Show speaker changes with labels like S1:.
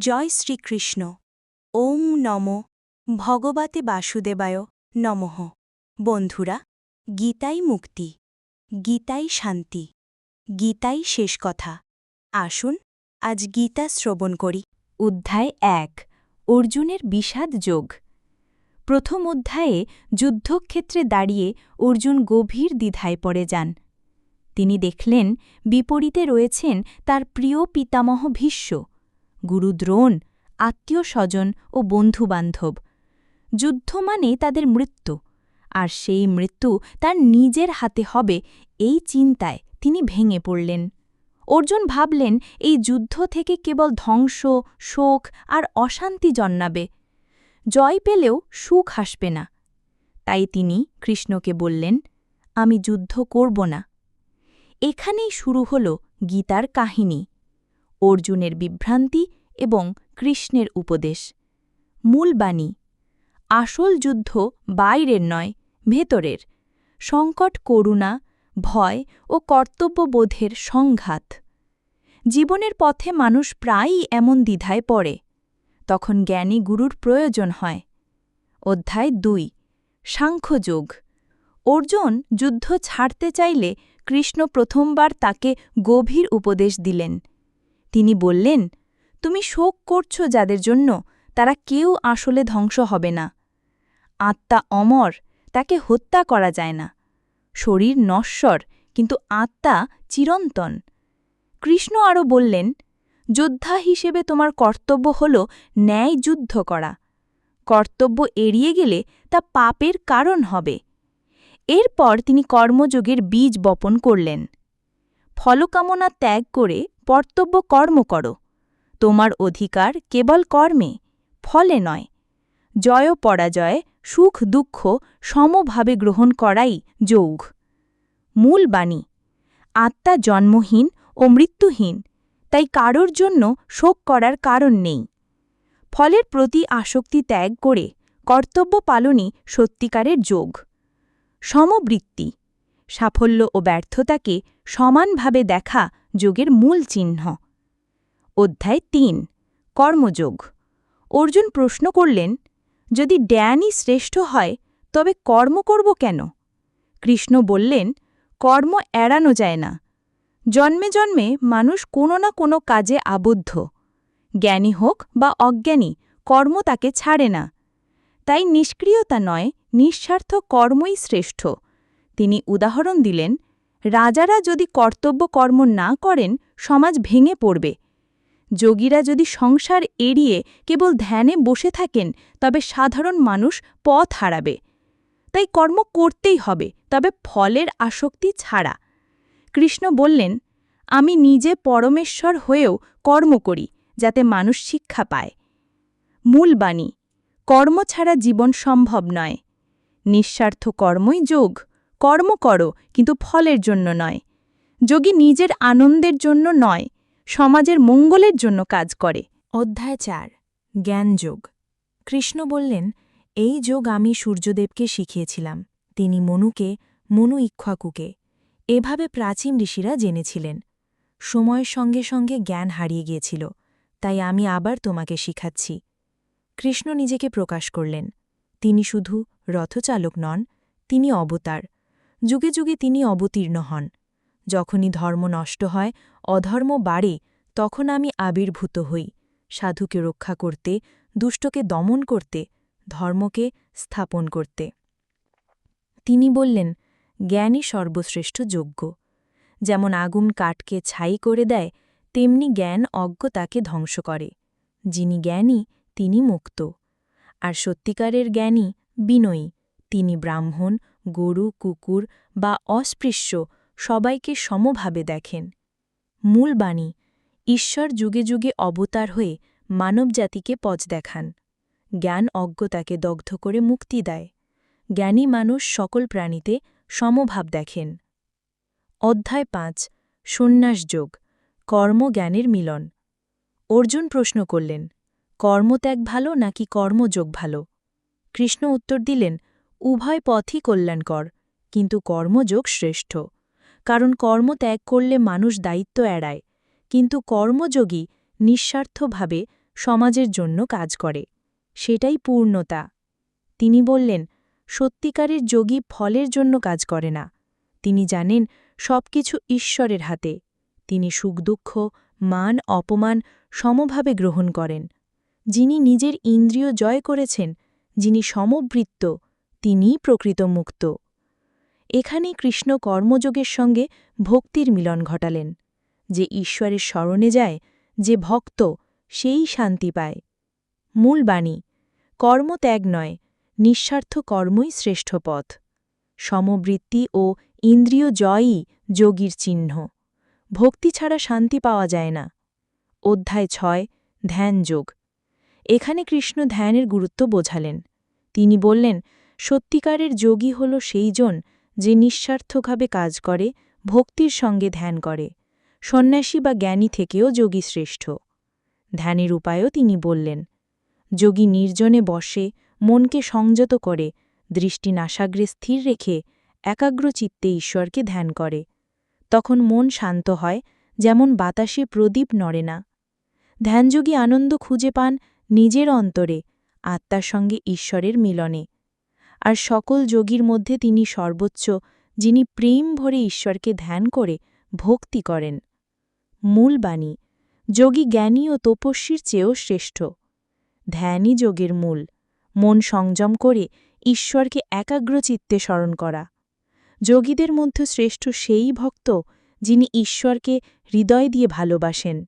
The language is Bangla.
S1: জয় শ্রীকৃষ্ণ। ওম নম ভগবতে বাসুদেবায় নমঃ। বন্ধুরা, গীতাই মুক্তি, গীতাই শান্তি, গীতাই শেষ কথা। আসুন, আজ গীতা শ্রবণ করি।
S2: অধ্যায় এক, অর্জুনের বিষাদ যোগ। প্রথম অধ্যায়ে যুদ্ধক্ষেত্রে দাঁড়িয়ে অর্জুন গভীর দ্বিধায় পড়ে যান। তিনি দেখলেন, বিপরীতে রয়েছেন তার প্রিয় পিতামহ ভীষ্ম। গুরু দ্রোণ, আত্মীয় স্বজন ও বন্ধুবান্ধব। যুদ্ধ মানে তাদের মৃত্যু, আর সেই মৃত্যু তার নিজের হাতে হবে এই চিন্তায় তিনি ভেঙে পড়লেন। অর্জুন ভাবলেন, এই যুদ্ধ থেকে কেবল ধ্বংস, শোক আর অশান্তি জন্মাবে। জয় পেলেও সুখ আসবে না। তাই তিনি কৃষ্ণকে বললেন, আমি যুদ্ধ করব না। এখানেই শুরু হল গীতার কাহিনী। অর্জুনের বিভ্রান্তি এবং কৃষ্ণের উপদেশ। মূল বাণী, আসল যুদ্ধ বাইরের নয়, ভেতরের। সংকট করুণা, ভয় ও কর্তব্যবোধের সংঘাত। জীবনের পথে মানুষ প্রায়ই এমন দ্বিধায় পড়ে, তখন জ্ঞানী গুরুর প্রয়োজন হয়। অধ্যায় দুই সাংখ্যযোগ অর্জুন যুদ্ধ ছাড়তে চাইলে কৃষ্ণ প্রথমবার তাকে গভীর উপদেশ দিলেন। তিনি বললেন, তুমি শোক করছ যাদের জন্য তারা কেউ আসলে ধ্বংস হবে না। আত্মা অমর, তাকে হত্যা করা যায় না। শরীর নশ্বর, কিন্তু আত্মা চিরন্তন। কৃষ্ণ আরও বললেন, যোদ্ধা হিসেবে তোমার কর্তব্য হল ন্যায় যুদ্ধ করা। কর্তব্য এড়িয়ে গেলে তা পাপের কারণ হবে। এরপর তিনি কর্মযোগের বীজ বপন করলেন। ফলকামনা ত্যাগ করে কর্তব্য কর্ম করো। তোমার অধিকার কেবল কর্মে, ফলে নয়। জয় পরাজয়, সুখ, দুঃখ সমভাবে গ্রহণ করাই যৌগ। মূল বাণী, আত্মা জন্মহীন ও মৃত্যুহীন, তাই কারোর জন্য শোক করার কারণ নেই। ফলের প্রতি আসক্তি ত্যাগ করে কর্তব্য পালনই সত্যিকারের যোগ। সমবৃত্তি সাফল্য ও ব্যর্থতাকে সমানভাবে দেখা যোগের মূল চিহ্ন। অধ্যায় তিন, কর্মযোগ। অর্জুন প্রশ্ন করলেন, যদি ড্যানই শ্রেষ্ঠ হয়, তবে কর্ম করব কেন? কৃষ্ণ বললেন, কর্ম এড়ানো যায় না। জন্মে জন্মে মানুষ কোনো না কোনো কাজে আবদ্ধ। জ্ঞানী হোক বা অজ্ঞানী, কর্ম তাকে ছাড়ে না। তাই নিষ্ক্রিয়তা নয়, নিঃস্বার্থ কর্মই শ্রেষ্ঠ। তিনি উদাহরণ দিলেন, রাজারা যদি কর্তব্য কর্ম না করেন, সমাজ ভেঙে পড়বে। যোগীরা যদি সংসার এড়িয়ে কেবল ধ্যানে বসে থাকেন, তবে সাধারণ মানুষ পথ হারাবে। তাই কর্ম করতেই হবে, তবে ফলের আসক্তি ছাড়া। কৃষ্ণ বললেন, আমি নিজে পরমেশ্বর হয়েও কর্ম করি, যাতে মানুষ শিক্ষা পায়। মূল বাণী, কর্ম ছাড়া জীবন সম্ভব নয়। নিঃস্বার্থ কর্মই যোগ। কর্ম করো, কিন্তু ফলের জন্য নয়। যোগী নিজের আনন্দের জন্য নয়, সমাজের মঙ্গলের জন্য কাজ করে। অধ্যায় চার জ্ঞানযোগ কৃষ্ণ বললেন, এই যোগ আমি সূর্যদেবকে শিখিয়েছিলাম। তিনি মনুকে, মনু ইক্ষ্বাকুকে। এভাবে প্রাচীন ঋষিরা জেনেছিলেন। সময়ের সঙ্গে সঙ্গে জ্ঞান হারিয়ে গিয়েছিল, তাই আমি আবার তোমাকে শিখাচ্ছি। কৃষ্ণ নিজেকে প্রকাশ করলেন, তিনি শুধু রথচালক নন, তিনি অবতার। যুগে যুগে তিনি অবতীর্ণ হন। যখনই ধর্ম নষ্ট হয়, অধর্ম বাড়ে, তখন আমি আবির্ভূত হই। সাধুকে রক্ষা করতে, দুষ্টকে দমন করতে, ধর্মকে স্থাপন করতে। তিনি বললেন জ্ঞানই সর্বশ্রেষ্ঠ যোগ্য। যেমন আগুন কাঠকে ছাই করে দেয়, তেমনি জ্ঞান অজ্ঞতাকে ধ্বংস করে। যিনি জ্ঞানী, তিনি মুক্ত। আর সত্যিকারের জ্ঞানী বিনয়ী, তিনি ব্রাহ্মণ গরু, কুকুর বা অস্পৃশ্য সবাইকে সমভাবে দেখেন। মূল বাণী, ঈশ্বর যুগে যুগে অবতার হয়ে মানবজাতিকে পথ দেখান। জ্ঞান অজ্ঞতাকে দগ্ধ করে মুক্তি দেয়। জ্ঞানী মানুষ সকল প্রাণীতে সমভাব দেখেন। অধ্যায় পাঁচ সন্ন্যাসযোগ কর্মজ্ঞানের মিলন। অর্জুন প্রশ্ন করলেন, কর্মত্যাগ ভালো নাকি কর্মযোগ ভালো? কৃষ্ণ উত্তর দিলেন উভয় পথই কল্যাণকর, কিন্তু কর্মযোগ শ্রেষ্ঠ। কারণ কর্ম ত্যাগ করলে মানুষ দায়িত্ব এড়ায়, কিন্তু কর্মযোগী নিঃস্বার্থভাবে সমাজের জন্য কাজ করে। সেটাই পূর্ণতা। তিনি বললেন, সত্যিকারের যোগী ফলের জন্য কাজ করে না। তিনি জানেন, সবকিছু ঈশ্বরের হাতে। তিনি সুখদুঃখ মান, অপমান সমভাবে গ্রহণ করেন। যিনি নিজের ইন্দ্রিয় জয় করেছেন, যিনি সমবৃত্ত তিনিই প্রকৃত মুক্ত। এখানেই কৃষ্ণ কর্মযোগের সঙ্গে ভক্তির মিলন ঘটালেন, যে ঈশ্বরের স্মরণে যায়, যে ভক্ত, সেই শান্তি পায়। মূল বাণী কর্ম ত্যাগ নয়, নিঃস্বার্থ কর্মই শ্রেষ্ঠ পথ। সমবৃত্তি ও ইন্দ্রিয় জয়ই যোগীর চিহ্ন। ভক্তি ছাড়া শান্তি পাওয়া যায় না। অধ্যায় ছয়, ধ্যান যোগ। এখানে কৃষ্ণ ধ্যানের গুরুত্ব বোঝালেন। তিনি বললেন সত্যিকারের যোগী হল সেইজন যে নিঃস্বার্থভাবে কাজ করে, ভক্তির সঙ্গে ধ্যান করে। সন্ন্যাসী বা জ্ঞানী থেকেও যোগী শ্রেষ্ঠ। ধ্যানের উপায়ও তিনি বললেন, যোগী নির্জনে বসে, মনকে সংযত করে, দৃষ্টি নাসাগ্রে স্থির রেখে একাগ্র চিত্তে ঈশ্বরকে ধ্যান করে। তখন মন শান্ত হয়, যেমন বাতাসে প্রদীপ নড়ে না। ধ্যানযোগী আনন্দ খুঁজে পান নিজের অন্তরে, আত্মার সঙ্গে ঈশ্বরের মিলনে। আর সকল যোগীর মধ্যে তিনি সর্বোচ্চ, যিনি প্রেম ভরে ঈশ্বরকে ধ্যান করে, ভক্তি করেন। মূল বাণী, যোগী জ্ঞানী ও তপস্বীর চেয়েও শ্রেষ্ঠ। ধ্যানই যোগের মূল। মন সংযম করে ঈশ্বরকে একাগ্রচিত্তে স্মরণ করা। যোগীদের মধ্যে শ্রেষ্ঠ সেই ভক্ত যিনি ঈশ্বরকে হৃদয় দিয়ে ভালোবাসেন।